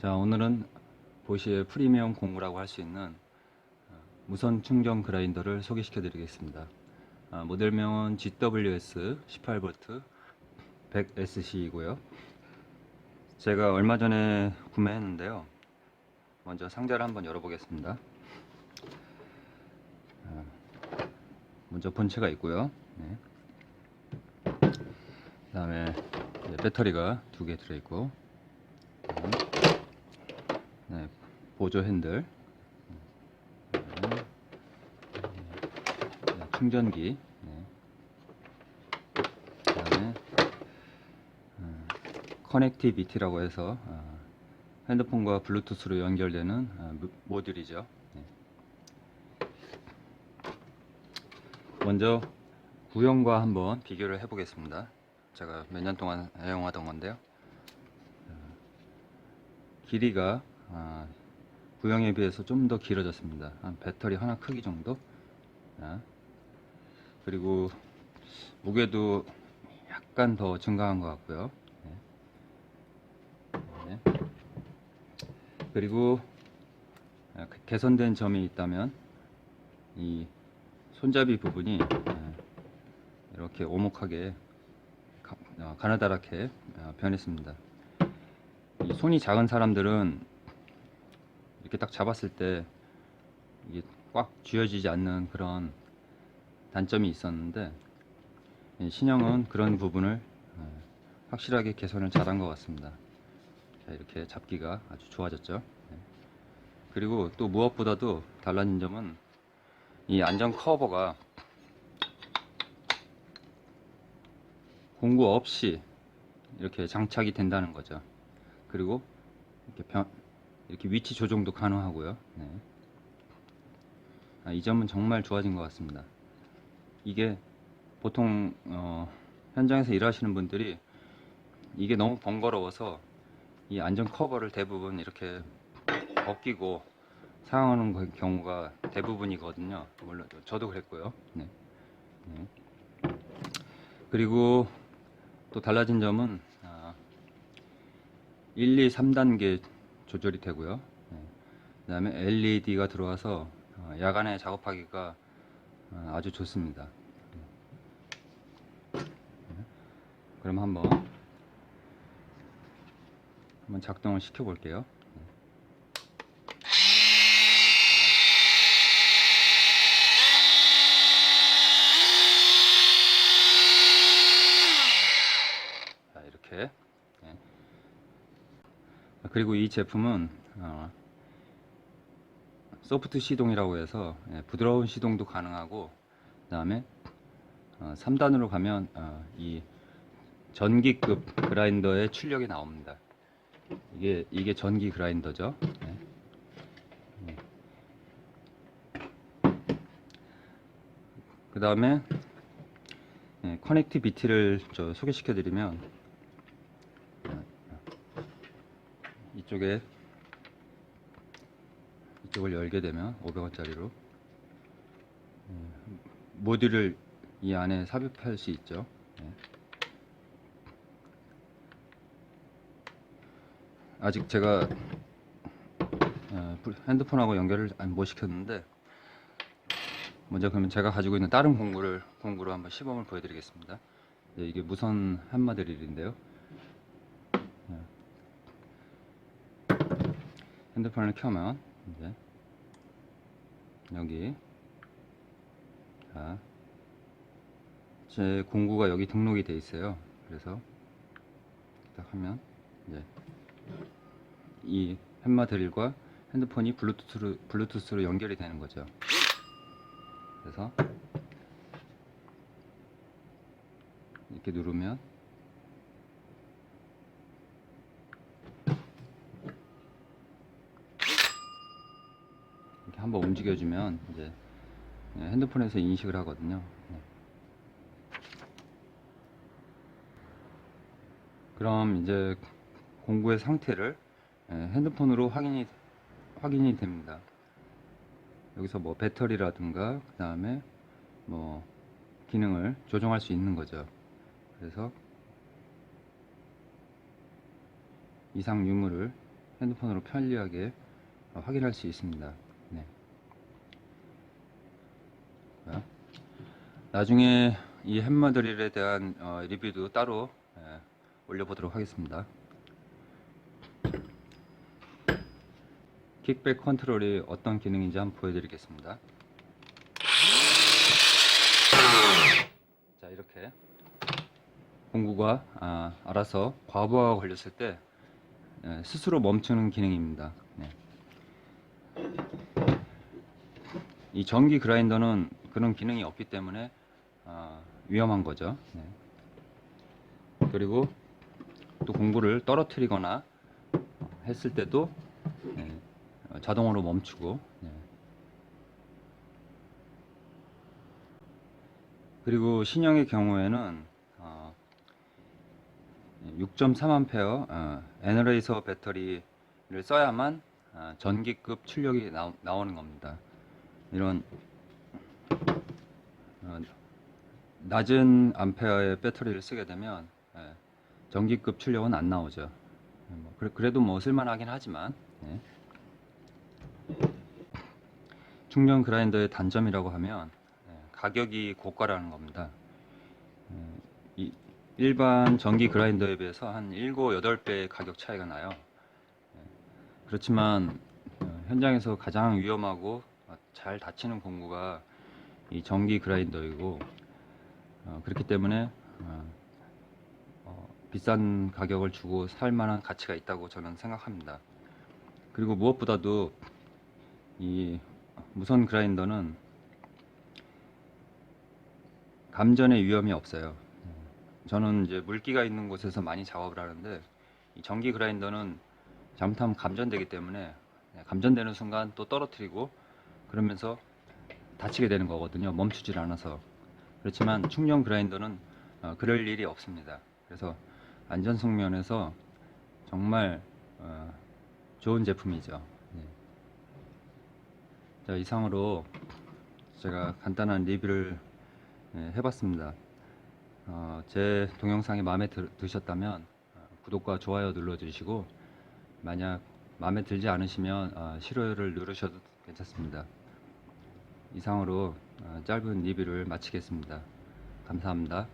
자, 오늘은 보시의 프리미엄 공구라고 할 수 있는 어, 무선 충전 그라인더를 소개시켜 드리겠습니다. 아, 모델명은 GWS 18V 100SC이고요. 제가 얼마 전에 구매했는데요. 먼저 상자를 한번 열어 보겠습니다. 아, 먼저 본체가 있고요. 네. 그 다음에 배터리가 두 개 들어있고 음. 네, 보조 핸들 음. 네, 충전기 네. 그다음에 어, 커넥티비티라고 해서 어, 핸드폰과 블루투스로 연결되는 어, 모- 모듈이죠. 네. 먼저 구형과 한번 비교를 해 보겠습니다. 제가 몇 년 동안 애용하던 건데요. 어, 길이가 아, 구형에 비해서 좀 더 길어졌습니다. 한 배터리 하나 크기 정도. 자, 그리고 무게도 약간 더 증가한 것 같고요. 네. 네. 그리고 아, 그 개선된 점이 있다면 이 손잡이 부분이 아, 이렇게 오목하게 가, 어, 가느다랗게 어, 변했습니다. 이 손이 작은 사람들은 이렇게 딱 잡았을 때 이게 꽉 쥐어지지 않는 그런 단점이 있었는데 이 신형은 그런 부분을 어, 확실하게 개선을 잘한 것 같습니다. 자, 이렇게 잡기가 아주 좋아졌죠. 네. 그리고 또 무엇보다도 달라진 점은 이 안전 커버가 공구 없이 이렇게 장착이 된다는 거죠. 그리고 이렇게 변, 이렇게 위치 조정도 가능하고요. 네. 아, 이 점은 정말 좋아진 것 같습니다. 이게 보통 어, 현장에서 일하시는 분들이 이게 너무 번거로워서 이 안전 커버를 대부분 이렇게 벗기고 사용하는 거- 경우가 대부분이거든요. 물론 저도 그랬고요. 네. 네. 그리고 또 달라진 점은 아, 1, 2, 3단계 조절이 되고요. 그 다음에 LED가 들어와서 어, 야간에 작업하기가 어, 아주 좋습니다. 네. 그럼 한번 한번 작동을 시켜 볼게요. 자, 이렇게. 네. 그리고 이 제품은 어, 소프트 시동이라고 해서 예, 부드러운 시동도 가능하고 그 다음에 어, 3단으로 가면 어, 이 전기급 그라인더의 출력이 나옵니다. 이게 이게 전기 그라인더죠. 네. 네. 그다음에 예, 커넥티비티를 저 소개시켜 드리면 이쪽에 이쪽을 열게 되면 500원짜리로 모듈을 이 안에 삽입할 수 있죠. 예. 아직 제가 어, 불- 핸드폰하고 연결을 안- 못 시켰는데 먼저 그러면 제가 가지고 있는 다른 공구를 공구로 한번 시범을 보여드리겠습니다. 예, 이게 무선 한마 드릴인데요. 핸드폰을 켜면 이제 여기 자, 제 공구가 여기 등록이 돼 있어요. 그래서 딱 하면 이제 이 햄마 드릴과 핸드폰이 블루투스로, 블루투스로 연결이 되는 거죠. 그래서 이렇게 누르면 이렇게 한번 움직여주면 이제 핸드폰에서 인식을 하거든요. 네. 그럼 이제 공구의 상태를 예, 핸드폰으로 확인이 확인이 됩니다. 여기서 뭐 배터리라든가 그 다음에 뭐 기능을 조정할 수 있는 거죠. 그래서 이상 유무를 핸드폰으로 편리하게 어, 확인할 수 있습니다. 나중에 이 햄머 드릴에 대한 어, 리뷰도 따로 예, 올려보도록 하겠습니다. 킥백 컨트롤이 어떤 기능인지 한번 보여드리겠습니다. 자 이렇게 공구가 아, 알아서 과부하가 걸렸을 때 예, 스스로 멈추는 기능입니다. 네. 이 전기 그라인더는 그런 기능이 없기 때문에 아, 위험한 거죠. 네. 그리고 또 공구를 떨어뜨리거나 했을 때도 네, 어, 자동으로 멈추고 네. 그리고 신형의 경우에는 어, 6.3A 어, 에너레이서 배터리를 써야만 어, 전기급 출력이 나, 나오는 겁니다. 이런 어, 낮은 암페어의 배터리를 쓰게 되면 예, 전기급 출력은 안 나오죠. 예, 뭐 그래, 그래도 뭐 쓸만하긴 하지만 예. 충전 그라인더의 단점이라고 하면 예, 가격이 고가라는 겁니다. 예, 이 일반 전기 그라인더에 비해서 한 7, 8배의 가격 차이가 나요. 예, 그렇지만 어, 현장에서 가장 위험하고 어, 잘 다치는 공구가 이 전기 그라인더이고 어, 그렇기 때문에 어, 어, 비싼 가격을 주고 살 만한 가치가 있다고 저는 생각합니다. 그리고 무엇보다도 이 무선 그라인더는 감전의 위험이 없어요. 저는 이제 물기가 있는 곳에서 많이 작업을 하는데 이 전기 그라인더는 잘못하면 감전되기 때문에 감전되는 순간 또 떨어뜨리고 그러면서 다치게 되는 거거든요. 멈추질 않아서. 그렇지만 충전 그라인더는 어, 그럴 일이 없습니다. 그래서 안전성 면에서 정말 어, 좋은 제품이죠. 네. 자 이상으로 제가 간단한 리뷰를 예, 해봤습니다. 어, 제 동영상이 마음에 들, 드셨다면 어, 구독과 좋아요 눌러주시고 만약 마음에 들지 않으시면 어, 싫어요를 누르셔도 괜찮습니다. 이상으로 어, 짧은 리뷰를 마치겠습니다. 감사합니다.